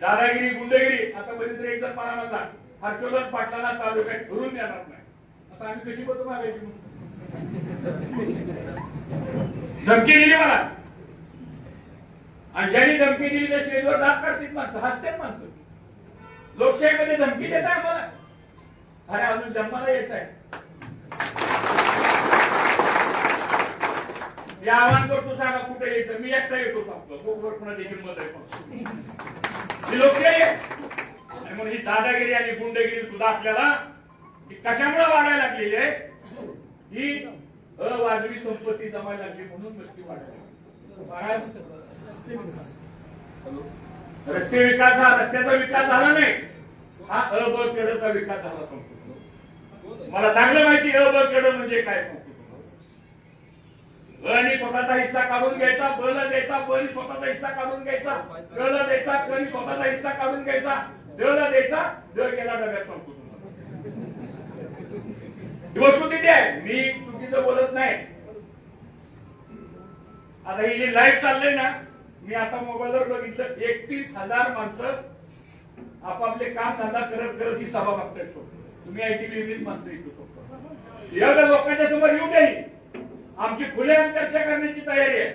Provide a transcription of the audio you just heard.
दादागिरी गुंडगिरी आता एकदा एक जण हर्षवर्धन पाटलांना तालुक्यात धरून देणार नाही. आता आम्ही कशी बघतो मागायची म्हणून? धमकी दिली मला. आणि ज्यांनी धमकी दिली त्या स्टेजवर दात काढतील माणसं हसतात माणसं. लोकशाहीमध्ये धमकी देत आहे मला अरे अजून जन्माला यायचं आहे. मी आव्हान करतो सांगा कुठे यायचं? मी एकटा येतो सांगतो. कोकवर देखील मत आहे. ही लोकशाही आहे म्हणून ही दादागिरी आणि गुंडगिरी सुद्धा आपल्याला कशामुळे वाढायला लागलेली आहे? ही अवाजवी संपत्ती जमायला लागली म्हणून वस्ती वाढायला वाढायला रस्ते विकास हा रस्त्याचा विकास झाला नाही. हा अ ब केडचा विकास झाला संपूर्ण. मला चांगलं माहिती अ ब केड म्हणजे काय? संपूर्ण स्वतःचा हिस्सा काढून घ्यायचा बल द्यायचा ब स्वतःचा हिस्सा काढून घ्यायचा क द्यायचा क स्वतःचा हिस्सा काढून घ्यायचा दळ ला द्यायचा दळ गेला डब्यात संपूर्ण ही वस्तू किती आहे. मी चुकीचं बोलत नाही. आता ही जी लाईव्ह चाललंय ना मी आता मोबाईलवर बघितलं एकतीस हजार माणसं आपापले काम धंदा करत करत ही सभा बघतायत तुम्ही आयटी माणसं इथं एवढ्या लोकांच्या समोर येऊ आमची खुलेआम चर्चा करण्याची तयारी आहे.